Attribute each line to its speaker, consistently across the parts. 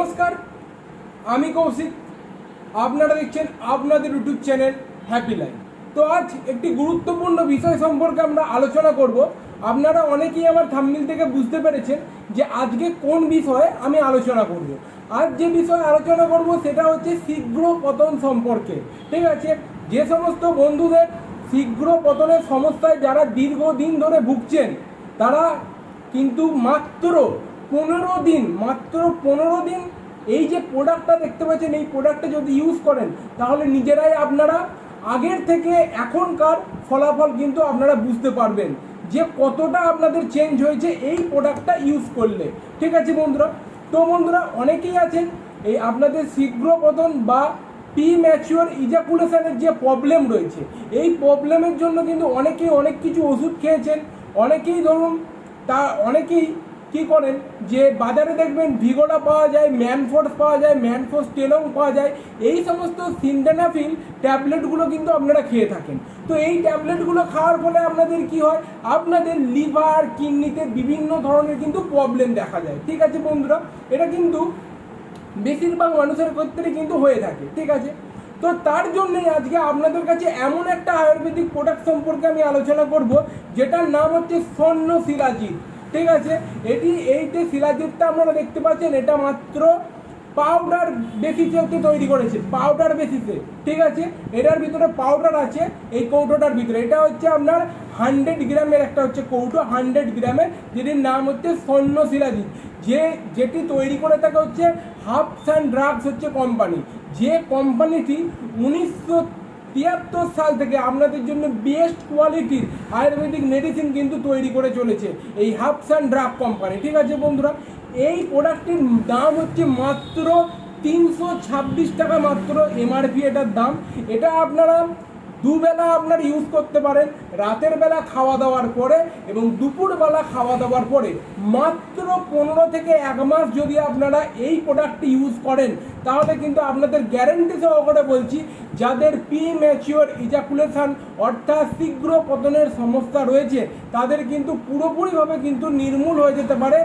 Speaker 1: নমস্কার, আমি কৌশিক। আপনারা দেখছেন আপনাদের ইউটিউব চ্যানেল হ্যাপি লাইফ। তো আজ একটি গুরুত্বপূর্ণ বিষয় সম্পর্কে আমরা আলোচনা করব। আপনারা অনেকেই আমার থাম্বনেল থেকে বুঝতে পেরেছেন যে আজকে কোন বিষয়ে আমি আলোচনা করব। আজ যে বিষয়ে আলোচনা করব সেটা হচ্ছে শীঘ্র পতন সম্পর্কে, ঠিক আছে? যে সমস্ত বন্ধুদের শীঘ্র পতনের সমস্যায় যারা দীর্ঘদিন ধরে ভুগছেন, তারা কিন্তু মাত্র পনেরো দিন, মাত্র পনেরো দিন এই যে প্রোডাক্টটা দেখতে পাচ্ছেন, এই প্রোডাক্টটা যদি ইউজ করেন, তাহলে নিজেরাই আপনারা আগের থেকে এখনকার ফলাফল কিন্তু আপনারা বুঝতে পারবেন যে কতটা আপনাদের চেঞ্জ হয়েছে এই প্রোডাক্টটা ইউজ করলে। ঠিক আছে বন্ধুরা? তো বন্ধুরা, অনেকেই আছেন, এই আপনাদের শীঘ্র পতন বা প্রি ম্যাচিওর ইজাকুলেশনের যে প্রবলেম রয়েছে, এই প্রবলেমের জন্য কিন্তু অনেকেই অনেক কিছু ওষুধ খেয়েছেন, অনেকেই ধরুন তা, অনেকেই কি করেন? যে বাজারে দেখবেন ভিগোটা পাওয়া যায় ম্যানফোর্স পাওয়া যায় ম্যানফোর্স টেলং পাওয়া যায়, এই সমস্ত সিন্ডানাফিল ট্যাবলেটগুলো কিন্তু আপনারা খেয়ে থাকেন। তো এই ট্যাবলেটগুলো খাওয়ার ফলে আপনাদের কি হয়? আপনাদের লিভার, কিডনিতে বিভিন্ন ধরনের কিন্তু প্রবলেম দেখা যায়। ঠিক আছে বন্ধুরা? এটা কিন্তু বেশিরভাগ মানুষের ক্ষেত্রে কিন্তু হয়ে থাকে। ঠিক আছে? তো তার জন্যই আজকে আপনাদের কাছে এমন একটা আয়ুর্বেদিক প্রোডাক্ট সম্পর্কে আমি আলোচনা করব, যেটার নাম হচ্ছে স্বর্ণ শিলাজিৎ ঠিক আছে? এটি এই যে শিলাজিৎটা আপনারা দেখতে পাচ্ছেন, এটা মাত্র পাউডার বেসিসে তৈরি করেছে পাউডার বেসিসে ঠিক আছে? এটার ভিতরে পাউডার আছে, এই কৌটোটার ভিতরে। এটা হচ্ছে আপনার হান্ড্রেড গ্রামের একটা হচ্ছে কৌটো হান্ড্রেড গ্রামের, যেটির নাম হচ্ছে স্বর্ণ শিলাজিৎ যে যেটি তৈরি করে থাকে হচ্ছে হাফস অ্যান্ড ড্রাগস হচ্ছে কোম্পানি যে কোম্পানিটি উনিশশো তিয়াত্তর সাল থেকে আপনাদের জন্য বেস্ট কোয়ালিটির আয়ুর্বেদিক মেডিসিন কিন্তু তৈরি করে চলেছে এই হাফস অ্যান্ড ড্রাগ কোম্পানি। ঠিক আছে বন্ধুরা, এই প্রোডাক্টটির দাম হচ্ছে মাত্র তিনশো ছাব্বিশ টাকা মাত্র এমআরপি এটার দাম। এটা আপনারা দুবেলা আপনারা ইউজ করতে পারেন, রাতের বেলা খাওয়া দাওয়ার পরে এবং দুপুরবেলা খাওয়া দাওয়ার পরে। মাত্র পনেরো থেকে এক মাস যদি আপনারা এই প্রোডাক্টটি ইউজ করেন তাহলে কিন্তু আপনাদের গ্যারেন্টি সহকারে বলছি, যাদের প্রি ম্যাচিওর ইজাকুলেশন অর্থাৎ শীঘ্র পতনের সমস্যা রয়েছে, তাদের কিন্তু পুরোপুরিভাবে কিন্তু নির্মূল হয়ে যেতে পারে।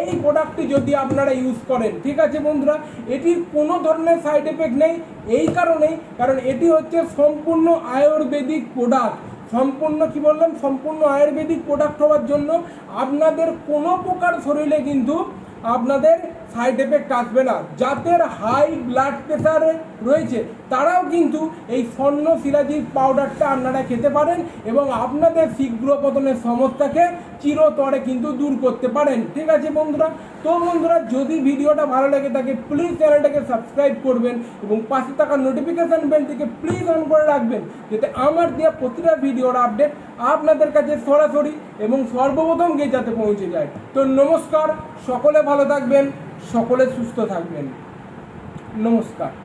Speaker 1: এই প্রোডাক্টটি যদি আপনারা ইউজ করেন, ঠিক আছে বন্ধুরা? এটির কোনো ধরনের সাইড এফেক্ট নেই, এই কারণেই, কারণ এটি হচ্ছে সম্পূর্ণ আয়ুর্বেদিক প্রোডাক্ট সম্পূর্ণ কি বললাম? সম্পূর্ণ আয়ুর্বেদিক প্রোডাক্ট হওয়ার জন্য আপনাদের কোনো প্রকার শরীরে কিন্তু আপনাদের সাইড এফেক্ট আসবে না। যাদের হাই ব্লাড প্রেশারে রয়েছে, তারাও কিন্তু এই স্বর্ণ শিলাজিৎ পাউডারটা আপনারা খেতে পারেন এবং আপনাদের শীঘ্র পতনের সমস্যাকে চিরতরে কিন্তু দূর করতে পারেন। ঠিক আছে বন্ধুরা? তো বন্ধুরা, যদি ভিডিওটা ভালো লাগে থাকে প্লিজ চ্যানেলটাকে সাবস্ক্রাইব করবেন এবং পাশে থাকা নোটিফিকেশান বেলটিকে প্লিজ অন করে রাখবেন, যাতে আমার দেওয়া প্রতিটা ভিডিওর আপডেট আপনাদের কাছে সরাসরি এবং সর্বপ্রথম গিয়ে যাতে পৌঁছে যায়। তো নমস্কার, সকলে ভালো থাকবেন সকলে সুস্থ থাকবেন। নমস্কার।